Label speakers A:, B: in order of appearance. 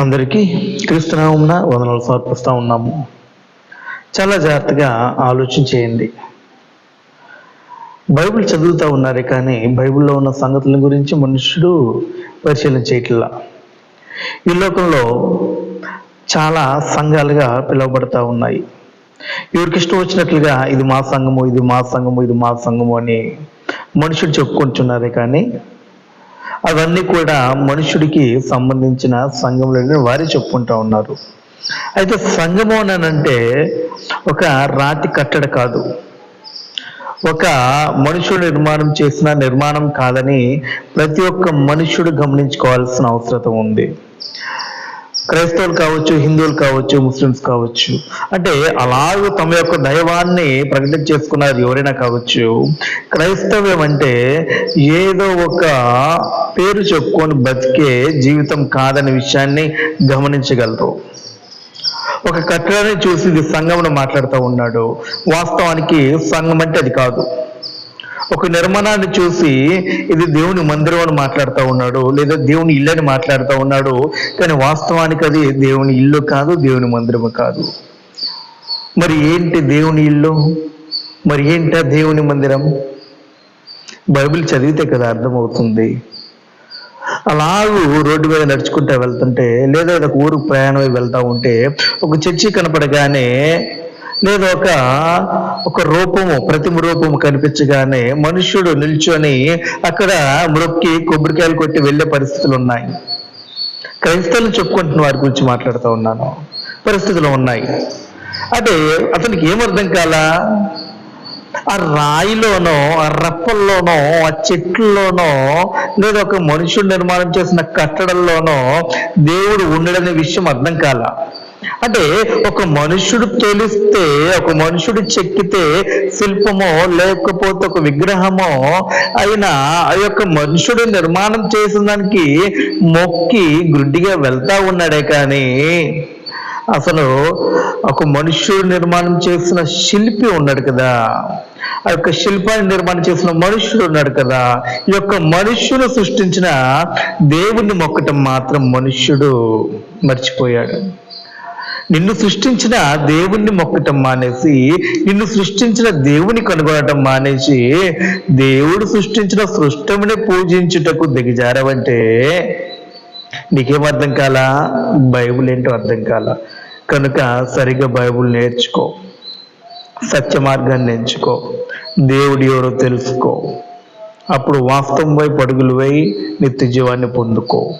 A: అందరికీ క్రీస్తునామమున వందనాలు సమర్పిస్తూ ఉన్నాము. చాలా జాగ్రత్తగా ఆలోచన చేయండి. బైబిల్ చదువుతూ ఉన్నారే కానీ బైబిల్లో ఉన్న సంగతుల గురించి మనుషుడు పరిశీలన చేయట్లా. ఈ లోకంలో చాలా సంఘాలుగా పిలువబడతా ఉన్నాయి. ఎవరికి ఇష్టం వచ్చినట్లుగా ఇది మా సంఘము ఇది మా సంఘము ఇది మా సంఘము అని మనుషుడు చెప్పుకుంటున్నారే కానీ అవన్నీ కూడా మనుషుడికి సంబంధించిన సంఘంలో వారే చెప్పుకుంటా ఉన్నారు. అయితే సంఘము అంటే ఒక రాతి కట్టడ కాదు. ఒక మనుషుడు నిర్మాణం చేసిన నిర్మాణం కాదని ప్రతి ఒక్క మనుషుడు గమనించుకోవాల్సిన అవసరం ఉంది. క్రైస్తవులు కావచ్చు హిందువులు కావచ్చు ముస్లిమ్స్ కావచ్చు. అంటే అలాగే తమ యొక్క దైవాన్ని ప్రకటన చేసుకున్నారు ఎవరైనా కావచ్చు క్రైస్తవ్యం అంటే ఏదో ఒక పేరు చెప్పుకొని బతికే జీవితం కాదనే విషయాన్ని గమనించగలరు. ఒక కట్టడాన్ని చూసి ఇది సంఘంను మాట్లాడుతూ ఉన్నాడు. వాస్తవానికి సంఘం అంటే అది కాదు. ఒక నిర్మాణాన్ని చూసి ఇది దేవుని మందిరం అని మాట్లాడుతూ ఉన్నాడు లేదా దేవుని ఇల్లు అని మాట్లాడుతూ ఉన్నాడు కానీ వాస్తవానికి అది దేవుని ఇల్లు కాదు దేవుని మందిరము కాదు. మరి ఏంటి దేవుని ఇల్లు? మరి ఏంటా దేవుని మందిరం? బైబిల్ చదివితే కదా అర్థమవుతుంది. అలాగూ రోడ్డు మీద నడుచుకుంటూ వెళ్తుంటే లేదా ఒక ఊరు ప్రయాణం వెళ్తూ వెళ్తా ఉంటే ఒక చర్చి కనపడగానే లేదా ఒక ఒక రూపము ప్రతిమ రూపము కనిపించగానే మనుష్యుడు నిల్చొని అక్కడ మృక్కి కొబ్బరికాయలు కొట్టి వెళ్ళే పరిస్థితులు ఉన్నాయి. క్రైస్తవులు చెప్పుకుంటున్న వారి గురించి మాట్లాడుతూ ఉన్నాను. పరిస్థితులు ఉన్నాయి. అంటే అతనికి ఏమర్థం కాలా? ఆ రాయిలోనో ఆ రప్పల్లోనో ఆ చెట్లలోనో లేదా ఒక మనుషుడు నిర్మాణం చేసిన కట్టడంలోనో దేవుడు ఉండడనే విషయం అర్థం కాల. అంటే ఒక మనుషుడు తొలిస్తే ఒక మనుషుడు చెక్కితే శిల్పమో లేకపోతే ఒక విగ్రహమో అయినా ఆ యొక్క మనుషుడు నిర్మాణం చేసిన దానికి మొక్కి గుడ్డిగా వెళ్తా ఉన్నాడే కానీ అసలు ఒక మనుష్యుడు నిర్మాణం చేసిన శిల్పి ఉన్నాడు కదా. ఆ యొక్క శిల్పాన్ని నిర్మాణం చేసిన మనుష్యుడు ఉన్నాడు కదా. ఈ యొక్క మనుష్యులు సృష్టించిన దేవుణ్ణి మొక్కటం మాత్రం మనుష్యుడు మర్చిపోయాడు. నిన్ను సృష్టించిన దేవుణ్ణి మొక్కటం మానేసి నిన్ను సృష్టించిన దేవుని కనుగొనటం మానేసి దేవుడు సృష్టించిన సృష్టముని పూజించుటకు దిగజారవంటే నీకేం అర్థం కాలా? బైబుల్ ఏంటో అర్థం కాల? కనుక సరిగ్గా బైబుల్ నేర్చుకో. సత్య మార్గాన్ని ఎంచుకో దేవుడు ఎవరో తెలుసుకో. అప్పుడు వాస్తవం వైపు అడుగులు వేయి నిత్య జీవాన్ని పొందుకో.